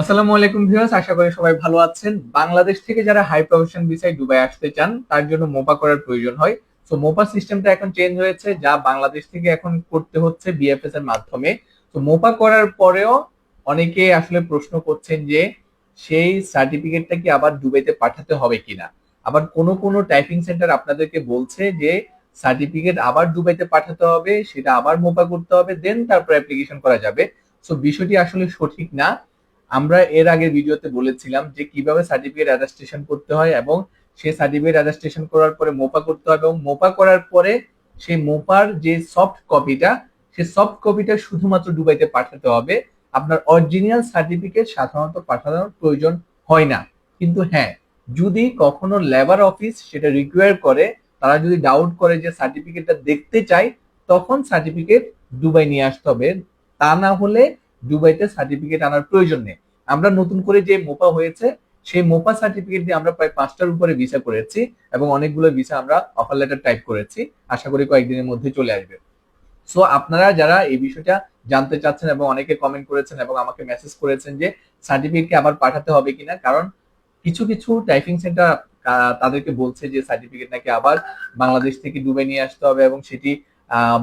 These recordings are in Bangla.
আসসালামু আলাইকুম ভিউয়ার্স, আশা করি সবাই ভালো আছেন। বাংলাদেশ থেকে যারা হাই প্রফেশন ভিসায় দুবাই আসতে চান, তার জন্য মোপা করার প্রয়োজন হয়। তো মোপা সিস্টেমটা এখন চেঞ্জ হয়েছে, যা বাংলাদেশ থেকে এখন করতে হচ্ছে বিএফএস এর মাধ্যমে। তো মোপা করার পরেও অনেকে আসলে প্রশ্ন করছেন যে, সেই সার্টিফিকেটটা কি আবার দুবাইতে পাঠাতে হবে কিনা? আবার কোনো কোনো টাইপিং সেন্টার আপনাদেরকে বলছে যে সার্টিফিকেট আবার দুবাইতে পাঠাতে হবে, সেটা আবার মোপা করতে হবে দেন তারপর অ্যাপ্লিকেশন করা যাবে। সো বিষয়টি আসলে সঠিক না। আমরা এর আগের ভিডিওতে বলেছিলাম যে কীভাবে সার্টিফিকেট অ্যাটাস্টেশন করতে হয় এবং সেই সার্টিফিকেট অ্যাটাস্টেশন করার পরে মোপা করতে হবে এবং মোপা করার পরে সেই মোপার যে সফট কপিটা সেই সফট কপিটা শুধুমাত্র দুবাইতে পাঠাতে হবে। আপনার অরিজিনাল সার্টিফিকেট সাধারণত পাঠানোর প্রয়োজন হয় না। কিন্তু হ্যাঁ যদি কখনো লেবার অফিস সেটা রিকোয়ার করে, তারা যদি ডাউট করে যে সার্টিফিকেটটা দেখতে চায়, তখন সার্টিফিকেট দুবাই নিয়ে আসতে হবে। তা না হলে দুবাইতে সার্টিফিকেট আনার প্রয়োজন নেই। আমরা নতুন করে যে মোপা হয়েছে, সেই মোপা সার্টিফিকেট দিয়ে আমরা প্রায় পাঁচটার উপরে ভিসা করেছি এবং অনেকগুলো ভিসা আমরা অফার লেটার টাইপ করেছি। আশা করি কয়েকদিনের মধ্যে চলে আসবে। সো আপনারা যারা এই বিষয়টা জানতে চাচ্ছেন এবং অনেকে কমেন্ট করেছেন এবং আমাকে মেসেজ করেছেন যে সার্টিফিকেটকে আবার পাঠাতে হবে কিনা, কারণ কিছু কিছু টাইপিং সেন্টার তাদেরকে বলছে যে সার্টিফিকেট নাকি আবার বাংলাদেশ থেকে ডুবে নিয়ে আসতে হবে এবং সেটি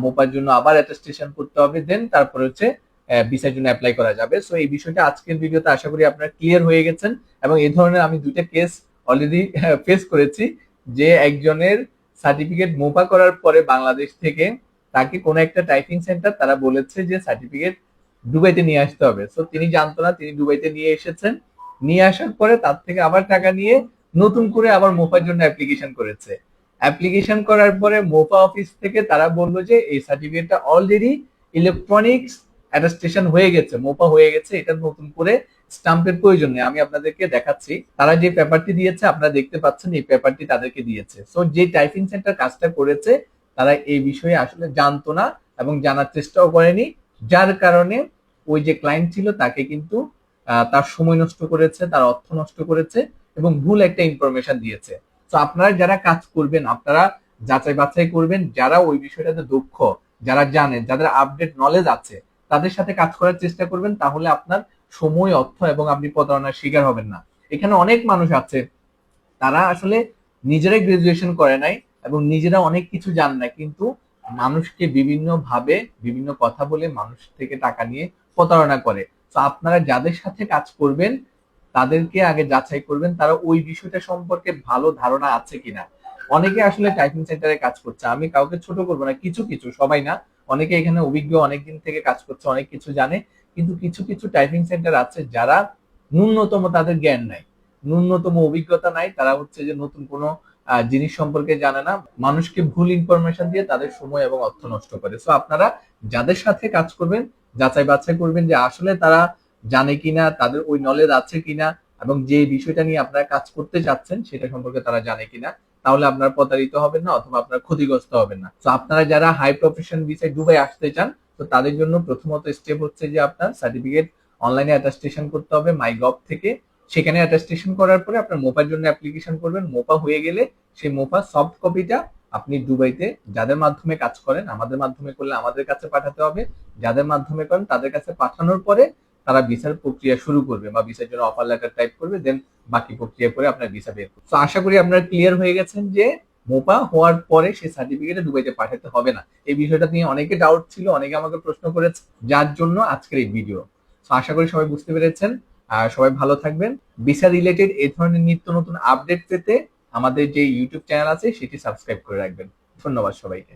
মোপার জন্য আবার অ্যাটাস্টেশন করতে হবে। দেন তারপরে হচ্ছে ভিসার জন্য অ্যাপ্লাই করা যাবে। সো এই বিষয়টা আজকের ভিডিওতে আশা করি আপনারা ক্লিয়ার হয়ে গেছেন এবং এই ধরনের আমি দুইটা কেস অলরেডি ফেস করেছি যে একজনের সার্টিফিকেট মোপা করার পরে বাংলাদেশ থেকে তাকে কোনো একটা টাইপিং সেন্টার তারা বলেছে যে সার্টিফিকেট দুবাইতে নিয়ে আসতে হবে। সো তিনি জানতো না, তিনি দুবাইতে নিয়ে এসেছেন। নিয়ে আসার পরে তার থেকে আবার টাকা নিয়ে নতুন করে আবার মোপার জন্য অ্যাপ্লিকেশন করেছে। অ্যাপ্লিকেশন করার পরে মোপা অফিস থেকে তারা বলল যে এই সার্টিফিকেটটা অলরেডি ইলেকট্রনিক্স অ্যাটাস্টেশন হয়ে গেছে, মোপা হয়ে গেছে এটা নতুন করে স্টাম্পের প্রয়োজন নেই। আমি আপনাদেরকে দেখাচ্ছি, তারা যে পেপারটি দিয়েছে, আপনারা দেখতে পাচ্ছেন এই পেপারটি তাদেরকে দিয়েছে। সো যে টাইপিং সেন্টার কাজটা করেছে, তারা এই বিষয়ে আসলে জানতো না এবং জানার চেষ্টাও করেনি। যার কারণে ওই যে ক্লায়েন্ট ছিল, তাকে কিন্তু তার সময় নষ্ট করেছে, তার অর্থ নষ্ট করেছে এবং ভুল একটা ইনফরমেশন দিয়েছে। তো আপনারা যারা কাজ করবেন, আপনারা যাচাই বাছাই করবেন, যারা ওই বিষয়টাতে দক্ষ, যারা জানেন যাদের আপডেট নলেজ আছে তাদের সাথে কাজ করার চেষ্টা করবেন, তাহলে আপনার সময়, অর্থ এবং আপনি প্রতারণার শিকার হবেন না। এখানে অনেক মানুষ আছে, তারা আসলে নিজেরাই গ্রাজুয়েশন করে নাই এবং নিজেরা অনেক কিছু জান না কিন্তু মানুষকে বিভিন্ন ভাবে বিভিন্ন কথা বলে মানুষ থেকে টাকা নিয়ে প্রতারণা করে। তো আপনারা যাদের সাথে কাজ করবেন, তাদেরকে আগে যাচাই করবেন, তারা ওই বিষয়টা সম্পর্কে ভালো ধারণা আছে কিনা। অনেকে আসলে টাইপিং সেন্টারে কাজ করছে, আমি কাউকে ছোট করব না, কিছু কিছু, সবাই না, অনেকে এখানে অভিজ্ঞ, অনেকদিন থেকে কাজ করছে, অনেক কিছু জানে, কিন্তু কিছু কিছু টাইপিং সেন্টার আছে যারা ন্যূনতম তাদের জ্ঞান নাই, ন্যূনতম অভিজ্ঞতা নাই, তারা হচ্ছে যে নতুন কোনো জিনিস সম্পর্কে জানে না, মানুষকে ভুল ইনফরমেশন দিয়ে তাদের সময় এবং অর্থ নষ্ট করে। সো আপনারা যাদের সাথে কাজ করবেন, যাচাই বাছাই করবেন যে আসলে তারা জানে কিনা, তাদের ওই নলেজ আছে কিনা, এবং যে বিষয়টা নিয়ে আপনারা কাজ করতে যাচ্ছেন, সেটা সম্পর্কে তারা জানে কিনা তাহলে আপনার প্রতারিত হবেন না অথবা আপনার ক্ষতিগ্রস্ত হবেন না। তো আপনারা যারা হাই প্রফেশন ভিসায় দুবাই আসতে চান তো তাদের জন্য প্রথমত স্টেপ হচ্ছে যে আপনার সার্টিফিকেট অনলাইনে অ্যাটাস্টেশন করতে হবে মাই গভ থেকে। সেখানে অ্যাটাস্টেশন করার পরে আপনার মোপার জন্য অ্যাপ্লিকেশন করবেন। মোপা হয়ে গেলে সেই মোপা সফট কপিটা আপনি দুবাইতে যাদের মাধ্যমে কাজ করেন, আমাদের মাধ্যমে করলে আমাদের কাছে পাঠাতে হবে। যাদের মাধ্যমে করেন, তাদের কাছে পাঠানোর পরে তারা ভিসার প্রক্রিয়া শুরু করবে বা ভিসার জন্য অফার লেটার টাইপ করবে দেন বাকি প্রক্রিয়া করে আপনার ভিসা বের করবে। তো আশা করি আপনারা ক্লিয়ার হয়ে গেছেন যে মোপা হওয়ার পরে সেই সার্টিফিকেটে দুবাইতে পাঠাতে হবে না। এই বিষয়টা নিয়ে অনেকে ডাউট ছিল, অনেকে আমাকে প্রশ্ন করেছে, যার জন্য আজকের এই ভিডিও তো আশা করি সবাই বুঝতে পেরেছেন। আর সবাই ভালো থাকবেন। ভিসা রিলেটেড এই ধরনের নিত্য নতুন আপডেট পেতে আমাদের যে ইউটিউব চ্যানেল আছে, সেটি সাবস্ক্রাইব করে রাখবেন। ধন্যবাদ সবাইকে।